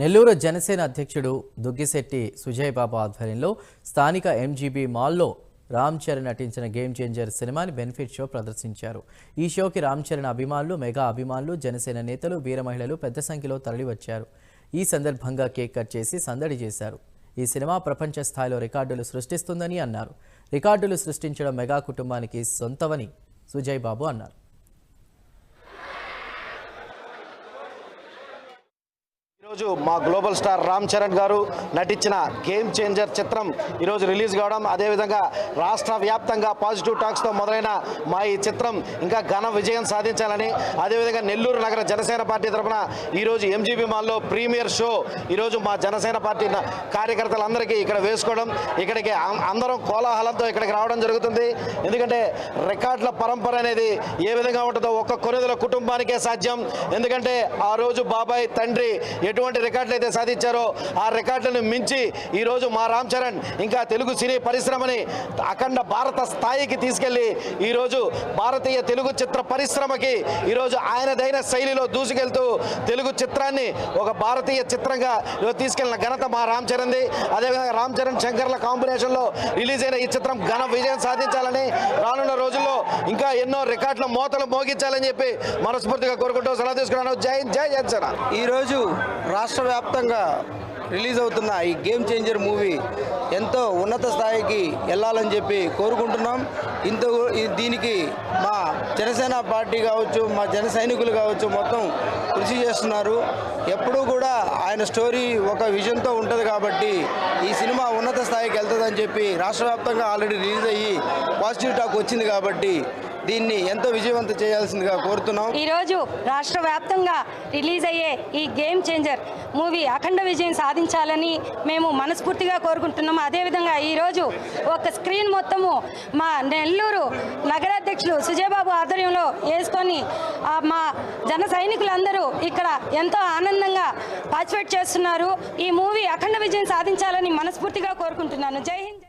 నెల్లూరు జనసేన అధ్యక్షుడు దుగ్గిశెట్టి సుజయ్ బాబు ఆధ్వర్యంలో స్థానిక ఎంజీబీ మాల్లో రామ్ చరణ్ నటించిన గేమ్ చేంజర్ సినిమాని బెనిఫిట్ షో ప్రదర్శించారు. ఈ షోకి రామ్ చరణ్ అభిమానులు మెగా అభిమానులు జనసేన నేతలు వీర మహిళలు పెద్ద సంఖ్యలో తరలివచ్చారు. ఈ సందర్భంగా కేక్ కట్ చేసి సందడి చేశారు. ఈ సినిమా ప్రపంచ స్థాయిలో రికార్డులు సృష్టిస్తుందని అన్నారు. రికార్డులు సృష్టించడం మెగా కుటుంబానికి సొంతమని సుజయ్ బాబు అన్నారు. ఈరోజు మా గ్లోబల్ స్టార్ రామ్ చరణ్ గారు నటించిన గేమ్ చేంజర్ చిత్రం ఈరోజు రిలీజ్ కావడం అదేవిధంగా రాష్ట్ర వ్యాప్తంగా పాజిటివ్ టాక్స్తో మొదలైన మా ఈ చిత్రం ఇంకా ఘన విజయం సాధించాలని అదేవిధంగా నెల్లూరు నగర జనసేన పార్టీ తరఫున ఈరోజు ఎంజీబీ మాల్లో ప్రీమియర్ షో ఈరోజు మా జనసేన పార్టీ కార్యకర్తలందరికీ ఇక్కడ వేసుకోవడం ఇక్కడికి అందరం కోలాహలంతో ఇక్కడికి రావడం జరుగుతుంది. ఎందుకంటే రికార్డుల పరంపర అనేది ఏ విధంగా ఉంటుందో ఒక్క కొనుదల కుటుంబానికే సాధ్యం. ఎందుకంటే ఆ రోజు బాబాయ్ తండ్రి ఎటువంటి రికార్డులు అయితే సాధించారో ఆ రికార్డులను మించి ఈరోజు మా రామ్ చరణ్ ఇంకా తెలుగు సినీ పరిశ్రమని అఖండ భారత స్థాయికి తీసుకెళ్ళి ఈరోజు భారతీయ తెలుగు చిత్ర పరిశ్రమకి ఈరోజు ఆయనదైన శైలిలో దూసుకెళ్తూ తెలుగు చిత్రాన్ని ఒక భారతీయ చిత్రంగా తీసుకెళ్ళిన ఘనత మా రామ్ చరణ్ది. అదేవిధంగా రామ్ చరణ్ శంకర్ల కాంబినేషన్లో రిలీజ్ అయిన ఈ చిత్రం ఘన విజయం సాధించాలని రానున్న రోజుల్లో ఇంకా ఎన్నో రికార్డుల మోతలు మోగించాలని చెప్పి మనస్ఫూర్తిగా కోరుకుంటూ సలహా తీసుకున్నాను జై జై జనసేన ఈరోజు రాష్ట్ర వ్యాప్తంగా రిలీజ్ అవుతున్న ఈ గేమ్ చేంజర్ మూవీ ఎంతో ఉన్నత స్థాయికి వెళ్ళాలని చెప్పి కోరుకుంటున్నాం. ఇంత దీనికి మా జనసేన పార్టీ కావచ్చు మా జన సైనికులు కావచ్చు మొత్తం కృషి చేస్తున్నారు. ఎప్పుడూ కూడా ఆయన స్టోరీ ఒక విజన్తో ఉంటుంది కాబట్టి ఈ సినిమా ఉన్నత స్థాయికి వెళ్తుందని చెప్పి రాష్ట్ర వ్యాప్తంగా ఆల్రెడీ రిలీజ్ అయ్యి పాజిటివ్ టాక్ వచ్చింది కాబట్టి దీన్ని ఎంతో విజయవంతం చేయాల్సిందిగా కోరుతున్నాం. ఈరోజు రాష్ట్ర వ్యాప్తంగా రిలీజ్ అయ్యే ఈ గేమ్ చేంజర్ మూవీ అఖండ విజయం సాధించాలని మేము మనస్ఫూర్తిగా కోరుకుంటున్నాము అదేవిధంగా ఈరోజు ఒక స్క్రీన్ మొత్తము మా నెల్లూరు నగరాధ్యక్షులు సుజయబాబు ఆధ్వర్యంలో వేసుకొని మా జన సైనికులందరూ ఇక్కడ ఎంతో ఆనందంగా పార్టిసిపేట్ చేస్తున్నారు. ఈ మూవీ అఖండ విజయం సాధించాలని మనస్ఫూర్తిగా కోరుకుంటున్నాను. జై హింద్